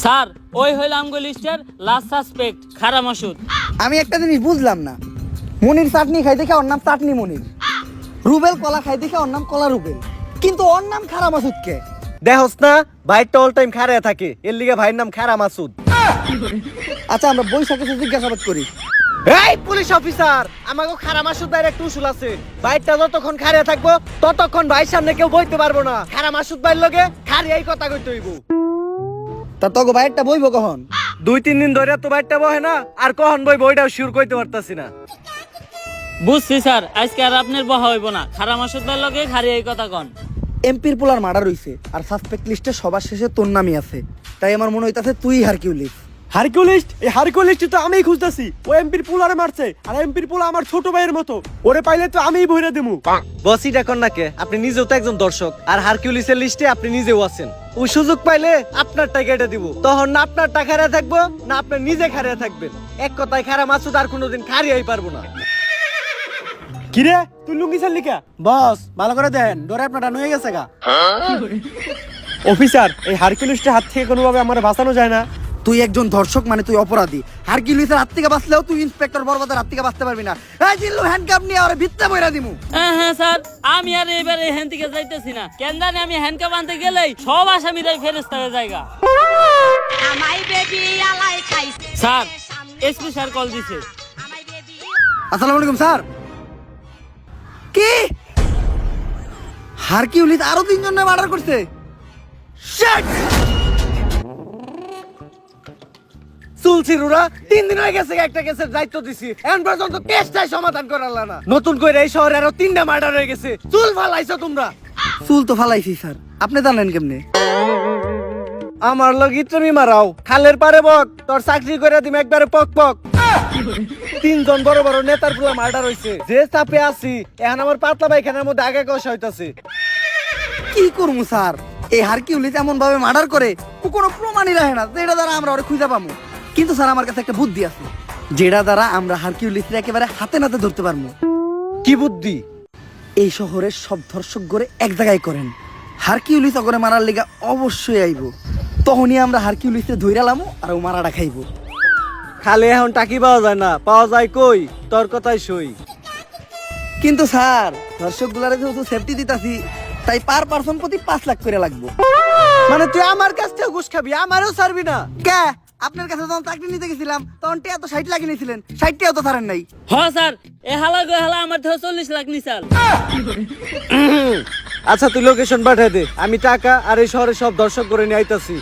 Sir ওই হইল লিস্টের লাস্ট সাসপেক্ট খারা মাসুদ। আমি একটা জিনিস বুঝলাম না। মনির চাটনি খাই দেখে ওর নাম চাটনি মনির। রুবেল কলা খাই দেখে ওর নাম কলা রুবেল। কিন্তু ওর নাম খারা দেখোস না ভাইটা অল টাইম খারে থাকে। এর লিগে ভাইয়ের নাম খারা মাসুদ। আচ্ছা আমরা বৈশাখে জিজ্ঞাসাবাদ করি। এই পুলিশ অফিসার আমাকে খারা মাসুদ ভাইয়ের একটা উসুল আছে। ভাইটা যতক্ষণ খারে থাকব ততক্ষণ ভাইয়ের সামনে কেউ বইতে পারব না। খারা মাসুদ ভাইয়ের লগে খারি এই কথা কইতে হইব। তা তোকে বাইরটা বইব কখন? দুই তিন দিন ধরে তো বাইরটা বহে না আর কখন বই বইটাও শিওর কইতে পারতাছি না। বুঝছি স্যার আজকে আর আপনার বহা হইব না। খারা মাসুদার লগে খারি এই কথা কন। এমপির পোলার মার্ডার হইছে আর সাসপেক্ট লিস্টে সবার শেষে তোর নামই আছে। তাই আমার মনে হইতাছে তুই হারকিউলিস। হারকুলিস্ট এই হারকুলিস্ট তো আমিই খুঁজতেছি। ও এমপির পুলারে মারছে আর এমপির পুলা আমার ছোট ভাইয়ের মতো। ওরে পাইলে তো আমিই আপনি নিজেও তো একজন দর্শক আর হারকিউলিসের লিস্টে আপনি নিজেও আছেন। ওই সুযোগ পাইলে আপনার টাকা এটা দিব। তখন না আপনার টাকা হারিয়ে থাকব না আপনি নিজে খারিয়ে থাকবেন। এক কথায় খারা মাসুদ আর কোনোদিন খারিয়াই পারব না। কিরে তুই লুঙ্গি কা? বস ভালো করে দেন ডরে আপনার ডান হয়ে গেছে গা। অফিসার এই হারকুলিস্টের হাত থেকে কোনোভাবে আমার বাঁচানো যায় না। তুই একজন ধর্ষক মানে তুই অপরাধী। হারকিউলিসের হাত থেকে বাঁচলেও তুই ইন্সপেক্টর বরবাদের হাত থেকে বাঁচতে পারবি না। এই জিল্লু হ্যান্ডকাপ নিয়ে ওরে ভিত্তে বইরা দিমু। হ্যাঁ হ্যাঁ স্যার। আমি আর এবারে হ্যান থেকে যাইতেছি না। কেন জানি আমি হ্যান্ডকাপ আনতে গেলেই সব আসামিরাই ফেরেস্তা হয়ে জায়গা আমাই বেবি আলাই খাইছে। স্যার এসপি স্যার কল দিছে আসসালামু আলাইকুম স্যার। কি? হারকিউলিস আরও তিনজন মার্ডার করছে? Shit! চুলছিরুরা তিন দিন হয়ে গেছে একটা কেসের দায়িত্ব দিছি। এখন পর্যন্ত কেসটাই সমাধান করাল না। নতুন করে এই শহরে আরও তিনটা মার্ডার হয়ে গেছে। চুল ফালাইছো তোমরা। চুল তো ফালাইছি স্যার। আপনি জানেন কেমনে? আমার লগি তুমি মারাও। খালের পারে বক তোর চাকরি করে দিম একবারে পক পক। তিনজন বড় বড় নেতার পুরো মার্ডার হইছে। যে চাপে আছি এখন আমার পাতলা পায়খানার মধ্যে আগে কষা হইতাছে। কি করব স্যার? এই হারকিউলিস এমন ভাবে মার্ডার করে কোনো প্রমাণই রাখে না। যেটা দ্বারা আমরা ওরে খুঁজে পাবো কিন্তু স্যার আমার কাছে একটা বুদ্ধি আছে যেটা দ্বারা আমরা হারকিউলিসের একেবারে হাতে নাতে ধরতে পারব। কি বুদ্ধি? এই শহরের সব ধর্ষক গড়ে এক জায়গায় করেন। হারকিউলিস অগরে মারার লেগা অবশ্যই আইব। তখনই আমরা হারকিউলিসে ধৈরালামো আর ও মারাটা খাইবো। খালে এখন টাকি পাওয়া যায় না পাওয়া যায় কই? তোর কথাই সই। কিন্তু স্যার দর্শক গুলারে যেহেতু সেফটি দিতাছি তাই পার পার্সন প্রতি পাঁচ লাখ করে লাগবো। মানে তুই আমার কাছ থেকে ঘুষ খাবি আমারও ছাড়বি না। কে? আপনার কাছে যখন চাকরি নিতে গেছিলাম তখন টিয়া তো ষাট লাগিয়ে নিয়েছিলেন। ষাট টিয়াও তো ছাড়েন নাই। হ স্যার। এ হালা গো হালা আমার থেকে চল্লিশ লাখ নি স্যার। আচ্ছা তুই লোকেশন পাঠাই দে। আমি টাকা আর এই শহরে সব দর্শক করে নিয়ে আইতাছি।